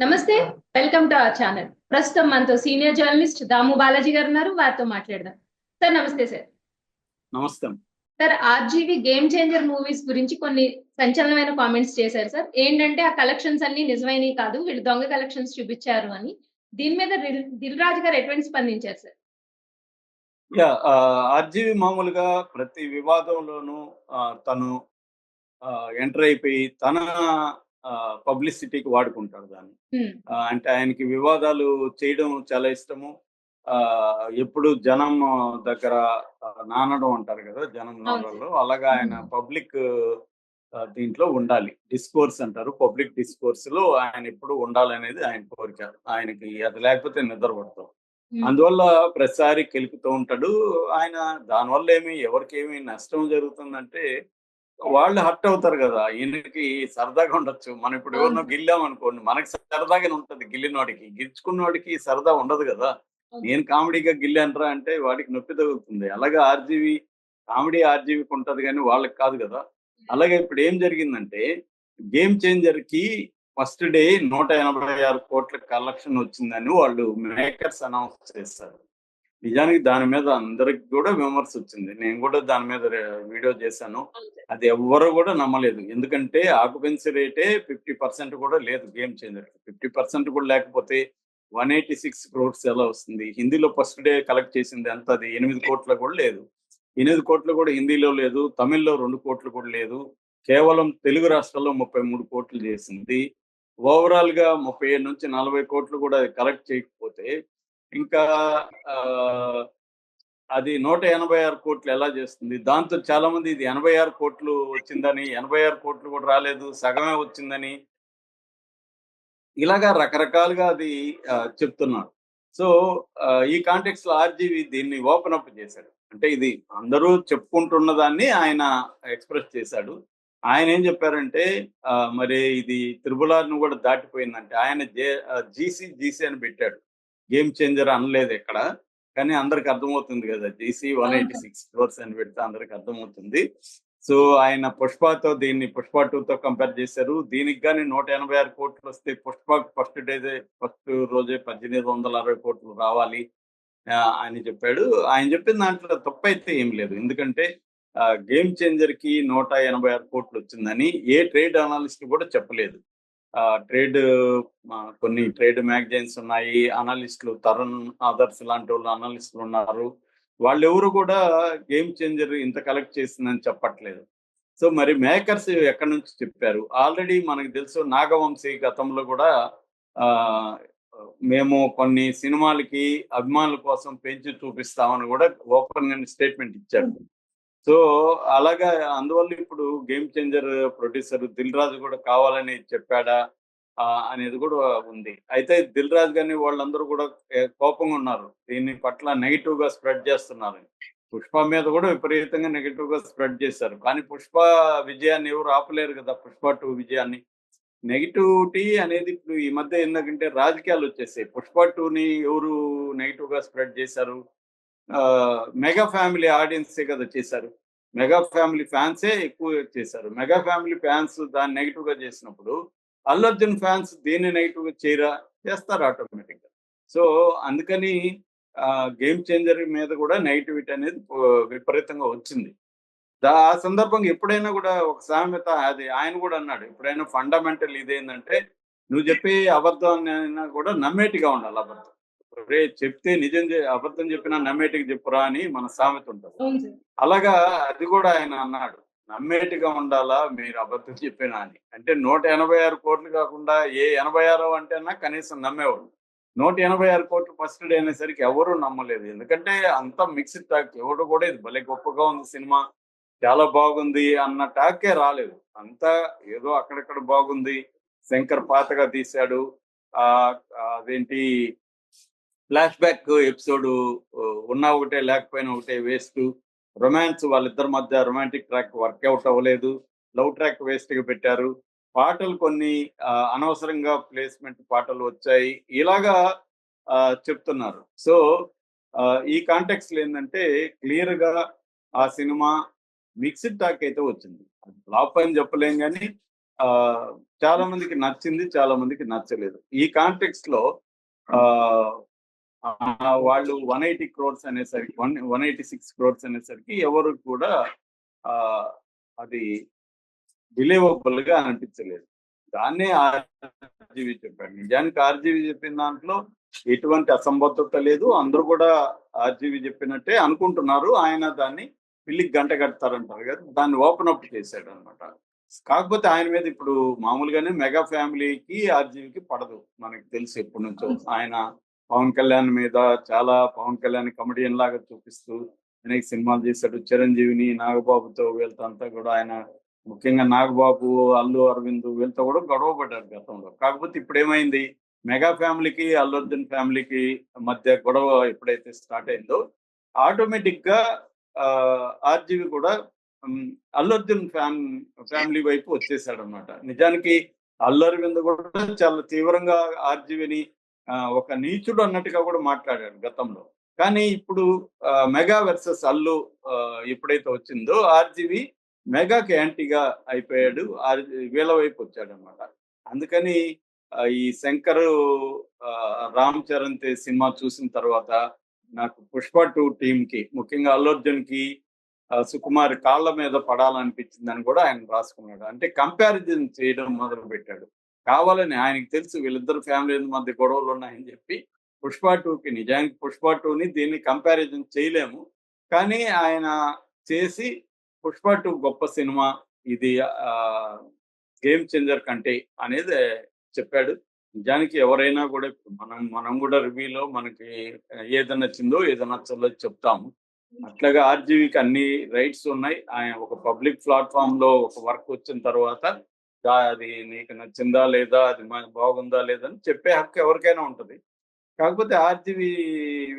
నమస్తే welcome to our channel. ప్రస్తుతం మనతో సీనియర్ జర్నలిస్ట్ దాము బాలాజీ గారు ఉన్నారు వారితో మాట్లాడదాం. సార్ నమస్తే సార్. నమస్తే. Sir RGV game changer movies గురించి కొన్ని సంచలనమైన కామెంట్స్ చేశారు సార్. ఏంటంటే ఆ కలెక్షన్స్ అన్ని నిజమైనవి కాదు వీళ్ళు దొంగ కలెక్షన్స్ చూపించారు అని. దీని మీద దిల్- రాజు గారు ఎటువంటి స్పందించారు సార్? యా ఆర్జీవి మామూలుగా ప్రతి వివాదంలోనూ తను ఎంటర్ అయిపోయి తన పబ్లిసిటీకి వాడుకుంటాడు దాన్ని. అంటే ఆయనకి వివాదాలు చేయడం చాలా ఇష్టము. ఆ, ఎప్పుడు జనం దగ్గర నానడం అంటారు కదా జనం నానడంలో అలాగా ఆయన పబ్లిక్ దీంట్లో ఉండాలి. డిస్కోర్స్ అంటారు. పబ్లిక్ డిస్కోర్స్లో ఆయన ఎప్పుడు ఉండాలనేది ఆయన కోరిక. ఆయనకి అది లేకపోతే నిద్ర పడతాం అందువల్ల ప్రతిసారి కెలుకుతూ ఉంటాడు. ఆయన దానివల్ల ఏమి ఎవరికి ఏమి నష్టం జరుగుతుందంటే వాళ్ళు హర్ట్ అవుతారు కదా ఈయనకి సరదాగా ఉండొచ్చు. మనం ఇప్పుడు ఎవరినో గిల్లాం అనుకోండి మనకి సరదాగానే ఉంటది గిల్లినోడికి. గిల్చుకున్నోడికి సరదా ఉండదు కదా. నేను కామెడీగా గిల్లానరా అంటే వాడికి నొప్పి తగులుతుంది. అలాగే ఆర్జీవి కామెడీ ఆర్జీవికి ఉంటది కానీ వాళ్ళకి కాదు కదా. అలాగే ఇప్పుడు ఏం జరిగిందంటే గేమ్ చేంజర్కి ఫస్ట్ డే నూట ఎనభై ఆరు కోట్ల కలెక్షన్ వచ్చిందని వాళ్ళు మేకర్స్ అనౌన్స్ చేస్తారు నిజానికి దాని మీద అందరికి కూడా విమర్శ వచ్చింది. నేను కూడా దాని మీద వీడియో చేశాను. అది ఎవ్వరు కూడా నమ్మలేదు. ఎందుకంటే ఆక్యుపెన్సీ రేటే ఫిఫ్టీ పర్సెంట్ కూడా లేదు గేమ్ చేంజర్. ఫిఫ్టీ పర్సెంట్ కూడా లేకపోతే వన్ ఎయిటీ సిక్స్ క్రోర్స్ ఎలా వస్తుంది? హిందీలో ఫస్ట్ డే కలెక్ట్ చేసింది ఎంత? అది ఎనిమిది కోట్ల కూడా లేదు. ఎనిమిది కోట్లు కూడా హిందీలో లేదు. తమిళ్ళో రెండు కోట్లు కూడా లేదు. కేవలం తెలుగు రాష్ట్రాల్లో ముప్పై మూడు కోట్లు చేసింది. ఓవరాల్గా ముప్పై ఏడు నుంచి నలభై కోట్లు కూడా కలెక్ట్ చేయకపోతే ఇంకా ఆ, అది నూట ఎనభై ఆరు కోట్లు ఎలా చేస్తుంది? దాంతో చాలా మంది ఇది ఎనభై ఆరు కోట్లు వచ్చిందని ఎనభై ఆరు కోట్లు కూడా రాలేదు సగమే వచ్చిందని. ఇలాగా రకరకాలుగా అది చెప్తున్నారు. సో ఈ కాంటెక్స్లో ఆర్జీవి దీన్ని ఓపెన్ అప్ చేశాడు. అంటే ఇది అందరూ చెప్పుకుంటున్న దాన్ని ఆయన ఎక్స్ప్రెస్ చేశాడు. ఆయన ఏం చెప్పారంటే మరి ఇది త్రిబులార్ను కూడా దాటిపోయిందంటే ఆయన జే జీసీ జీసీ అని పెట్టాడు. గేమ్ చేంజర్ అనలేదు ఎక్కడ. కానీ అందరికి అర్థమవుతుంది కదా GC one eighty six crores అని పెడితే అందరికి అర్థమవుతుంది. సో ఆయన పుష్పతో దీన్ని పుష్ప టూ తో కంపేర్ చేశారు. దీనికి కానీ నూట ఎనభై ఆరు కోట్లు వస్తే పుష్ప ఫస్ట్ డే ఫస్ట్ రోజే పద్దెనిమిది వందల అరవై కోట్లు రావాలి అని చెప్పాడు. ఆయన చెప్పిన దాంట్లో తప్పు అయితే ఏం లేదు. ఎందుకంటే గేమ్ చేంజర్కి నూట ఎనభై ఆరు కోట్లు వచ్చిందని ఏ ట్రేడ్ అనాలిస్ట్ కూడా చెప్పలేదు. ట్రేడ్ కొన్ని ట్రేడ్ మ్యాగజైన్స్ ఉన్నాయి. అనలిస్టులు తరుణ్ ఆదర్శ్ లాంటి వాళ్ళు అనలిస్టులు ఉన్నారు. వాళ్ళు ఎవరు కూడా గేమ్ చేంజర్ ఇంత కలెక్ట్ చేసిందని చెప్పట్లేదు. సో మరి మేకర్స్ ఎక్కడి నుంచి చెప్పారు? ఆల్రెడీ మనకు తెలుసు నాగవంశీ గతంలో కూడా ఆ, మేము కొన్ని సినిమాలకి అభిమానుల కోసం పెంచి చూపిస్తామని కూడా ఓపెన్గా స్టేట్మెంట్ ఇచ్చాడు సో అలాగా అందువల్ల ఇప్పుడు Game Changer producer Dil Raju కూడా కావాలని చెప్పాడా అనేది కూడా ఉంది. అయితే దిల్ రాజు గారిని వాళ్ళందరూ కూడా కోపంగా ఉన్నారు. దీని పట్ల నెగిటివ్గా స్ప్రెడ్ చేస్తున్నారు. పుష్ప మీద కూడా విపరీతంగా నెగిటివ్గా స్ప్రెడ్ చేశారు. కానీ పుష్ప విజయాన్ని ఎవరు ఆపలేరు కదా పుష్ప టూ విజయాన్ని. నెగిటివిటీ అనేది ఇప్పుడు ఈ మధ్య ఏంటంటే రాజకీయాలు వచ్చేసాయి. పుష్ప టూని ఎవరు నెగిటివ్గా స్ప్రెడ్ చేశారు? మెగా ఫ్యామిలీ ఆడియన్సే కదా చేశారు. మెగా ఫ్యామిలీ ఫ్యాన్సే ఎక్కువ చేశారు. మెగా ఫ్యామిలీ ఫ్యాన్స్ దాన్ని నెగిటివ్గా చేసినప్పుడు అల్లు అర్జున్ ఫ్యాన్స్ దీన్ని నెగిటివ్గా చేయరా? చేస్తారు ఆటోమేటిక్గా. సో అందుకని గేమ్ చేంజర్ మీద కూడా నెగిటివిటీ అనేది విపరీతంగా వచ్చింది. దా- ఆ సందర్భంగా ఎప్పుడైనా కూడా ఒక సామెత అది ఆయన కూడా అన్నాడు. ఎప్పుడైనా ఫండమెంటల్ ఇదేంటంటే నువ్వు చెప్పే అబద్ధం అయినా కూడా నమ్మేటిగా ఉండాలి అబద్ధం. రే చెప్తే నిజం అబద్ధం చెప్పినా నమ్మేటికి చెప్పురా అని మన సామెత ఉంటుంది. అలాగా అది కూడా ఆయన అన్నాడు. నమ్మేటిగా ఉండాలా? మీరు అబద్ధం చెప్పినా అని. అంటే నూట ఎనభై ఆరు కోట్లు కాకుండా ఏ ఎనభై ఆరో అంటేనా కనీసం నమ్మేవాడు నూట ఎనభై ఆరు కోట్లు ఫస్ట్ డే అనేసరికి ఎవరు నమ్మలేదు. ఎందుకంటే అంత మిక్స్డ్ టాక్. ఎవరు కూడా ఇది భలే గొప్పగా ఉంది సినిమా. చాలా బాగుంది అన్న టాకే రాలేదు. అంతా ఏదో అక్కడక్కడ బాగుంది. శంకర్ పాతగా తీశాడు. అదేంటి ఫ్లాష్ బ్యాక్ ఎపిసోడ్ ఉన్నా ఒకటే లేకపోయినా ఒకటే వేస్ట్ రొమాన్స్ వాళ్ళిద్దరి మధ్య రొమాంటిక్ ట్రాక్ వర్కౌట్ అవ్వలేదు. లవ్ ట్రాక్ వేస్ట్గా పెట్టారు. పాటలు కొన్ని అనవసరంగా ప్లేస్మెంట్ పాటలు వచ్చాయి. ఇలాగా ఆ, చెప్తున్నారు. సో ఆ, ఈ కాంటెక్స్ట్ ఏంటంటే క్లియర్గా ఆ సినిమా మిక్స్డ్ టాక్ అయితే వచ్చింది. ఫ్లాప్ అని చెప్పలేం కానీ ఆ, చాలా మందికి నచ్చింది చాలా మందికి నచ్చలేదు. ఈ కాంటెక్స్ట్లో ఆ, వాళ్ళు వన్ ఎయిటీ క్రోర్స్ అనేసరికి one one eighty six crores అనేసరికి ఎవరు కూడా అది బిలీవబుల్గా అనిపించలేదు. దాన్నే ఆర్జీవి చెప్పాడు నిజానికి ఆర్జీవి చెప్పిన దాంట్లో ఎటువంటి అసంబద్ధత లేదు. అందరూ కూడా ఆర్జీవి చెప్పినట్టే అనుకుంటున్నారు. ఆయన దాన్ని పిల్లికి గంట కడతారంటారు కదా దాన్ని ఓపెన్ అప్ చేశాడు అనమాట కాకపోతే ఆయన మీద ఇప్పుడు మామూలుగానే మెగా ఫ్యామిలీకి ఆర్జీవికి పడదు. మనకి తెలుసు ఎప్పటి నుంచో ఆయన పవన్ కళ్యాణ్ మీద చాలా పవన్ కళ్యాణ్ కమెడియన్ లాగా చూపిస్తూ అనేక సినిమాలు చేశాడు. చిరంజీవిని నాగబాబుతో వీళ్ళతో అంతా కూడా ఆయన ముఖ్యంగా నాగబాబు అల్లు అరవింద్ వీళ్ళతో కూడా గొడవ పడ్డారు గతంలో. కాకపోతే ఇప్పుడు ఏమైంది మెగా ఫ్యామిలీకి అల్లు అర్జున్ ఫ్యామిలీకి మధ్య గొడవ ఎప్పుడైతే స్టార్ట్ అయిందో ఆటోమేటిక్గా ఆర్జీవి కూడా అల్లు అర్జున్ ఫ్యామ్ ఫ్యామిలీ వైపు వచ్చేసాడు అనమాట నిజానికి అల్లు అరవింద్ కూడా చాలా తీవ్రంగా ఆర్జీవిని ఒక నీచుడు అన్నట్టుగా కూడా మాట్లాడాడు గతంలో. కానీ ఇప్పుడు ఆ, మెగా వర్సెస్ అల్లు ఎప్పుడైతే వచ్చిందో ఆర్జీవి మెగాకి యాంటీగా అయిపోయాడు. ఆర్- వీళ్ళ వైపు వచ్చాడు అనమాట అందుకని ఈ శంకర్ ఆ, రామ్ చరణ్ సినిమా చూసిన తర్వాత నాకు పుష్ప టూ టీమ్కి ముఖ్యంగా అల్లు కి సుకుమార్ కాళ్ళ మీద పడాలనిపించిందని కూడా ఆయన రాసుకున్నాడు. అంటే కంపారిజన్ చేయడం మొదలు పెట్టాడు కావాలని ఆయనకు తెలుసు వీళ్ళిద్దరు ఫ్యామిలీ మధ్య గొడవలు ఉన్నాయని చెప్పి పుష్ప టూకి నిజానికి పుష్ప టూని దీన్ని కంపారిజన్ చేయలేము. కానీ ఆయన చేసి పుష్ప టూ గొప్ప సినిమా ఇది గేమ్ చేంజర్ కంటే అనేది చెప్పాడు. నిజానికి ఎవరైనా కూడా మనం మనం కూడా రివ్యూలో మనకి ఏది నచ్చిందో ఏది నచ్చదో చెప్తాము. అట్లాగా ఆర్జీవికి అన్ని రైట్స్ ఉన్నాయి. ఆయన ఒక పబ్లిక్ ప్లాట్ఫామ్లో ఒక వర్క్ వచ్చిన తర్వాత అది నీకు నచ్చిందా లేదా అది బాగుందా లేదా అని చెప్పే హక్కు ఎవరికైనా ఉంటది. కాకపోతే ఆర్జీవి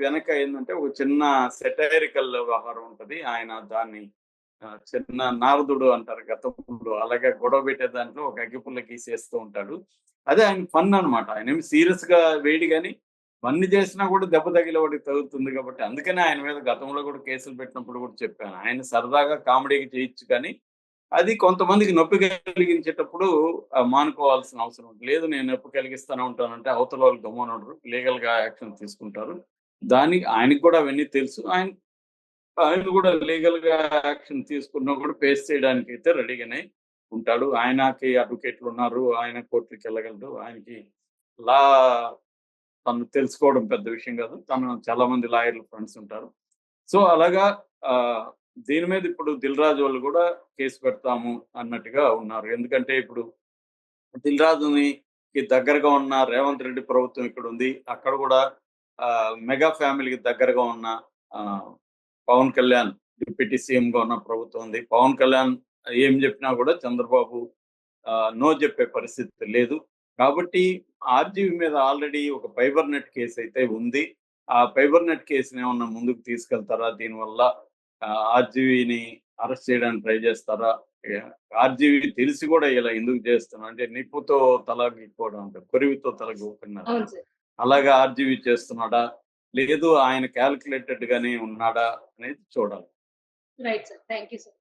వెనక ఏంటంటే ఒక చిన్న సెటైరికల్ వ్యవహారం ఉంటది. ఆయన దాన్ని చిన్న నారదుడు అంటారు గతంలో అలాగే గొడవ పెట్టే దాంట్లో ఒక అగ్గిపుల్ల గీసేస్తూ ఉంటాడు. అదే ఆయన ఫన్ అన్నమాట. ఆయన ఏమి సీరియస్గా వేడి కానీ అన్ని చేసినా కూడా దెబ్బ తగిలే వాడికి తగులుతుంది కాబట్టి అందుకనే ఆయన మీద గతంలో కూడా కేసులు పెట్టినప్పుడు కూడా చెప్పాను. ఆయన సరదాగా కామెడీకి చేయొచ్చు కానీ అది కొంతమందికి నొప్పి కలిగించేటప్పుడు మానుకోవాల్సిన అవసరం లేదు నేను నొప్పి కలిగిస్తానే ఉంటానంటే అవతల వాళ్ళు గమనరు లీగల్గా యాక్షన్ తీసుకుంటారు. దానికి ఆయనకి కూడా అవన్నీ తెలుసు. ఆయన ఆయన కూడా లీగల్గా యాక్షన్ తీసుకున్నా కూడా ఫేస్ చేయడానికి అయితే రెడీగానే ఉంటాడు. ఆయనకి అడ్వకేట్లు ఉన్నారు. ఆయన కోర్టుకి వెళ్ళగలడు. ఆయనకి లా తను తెలుసుకోవడం పెద్ద విషయం కాదు. తను చాలా మంది లాయర్లు ఫ్రెండ్స్ ఉంటారు. సో అలాగా ఆ, దీని మీద ఇప్పుడు దిల్ రాజు వాళ్ళు కూడా కేసు పెడతాము అన్నట్టుగా ఉన్నారు. ఎందుకంటే ఇప్పుడు దిల్రాజుని కి దగ్గరగా ఉన్న రేవంత్ రెడ్డి ప్రభుత్వం ఇక్కడ ఉంది. అక్కడ కూడా మెగా ఫ్యామిలీకి దగ్గరగా ఉన్న ఆ, పవన్ కళ్యాణ్ డిప్యూటీ సీఎంగా ఉన్న ప్రభుత్వం ఉంది. పవన్ కళ్యాణ్ ఏం చెప్పినా కూడా చంద్రబాబు ఆ, నో చెప్పే పరిస్థితి లేదు. కాబట్టి ఆర్జీవి మీద ఆల్రెడీ ఒక ఫైబర్ నెట్ కేసు అయితే ఉంది. ఆ ఫైబర్ నెట్ కేసుని ఏమన్నా ముందుకు తీసుకెళ్తారా దీనివల్ల? ఆర్జీవిని అరెస్ట్ చేయడానికి ట్రై చేస్తారా? ఆర్జీవి తెలిసి కూడా ఇలా ఎందుకు చేస్తున్నా? అంటే నిప్పుతో తల గీక్కోవడం అంటారు కొరివితో తల గీక్కున్నారు అవును సార్. అలాగా ఆర్జీవి చేస్తున్నాడా? లేదు ఆయన క్యాల్కులేటెడ్ గానే ఉన్నాడా అనేది చూడాలి. Right sir thank you sir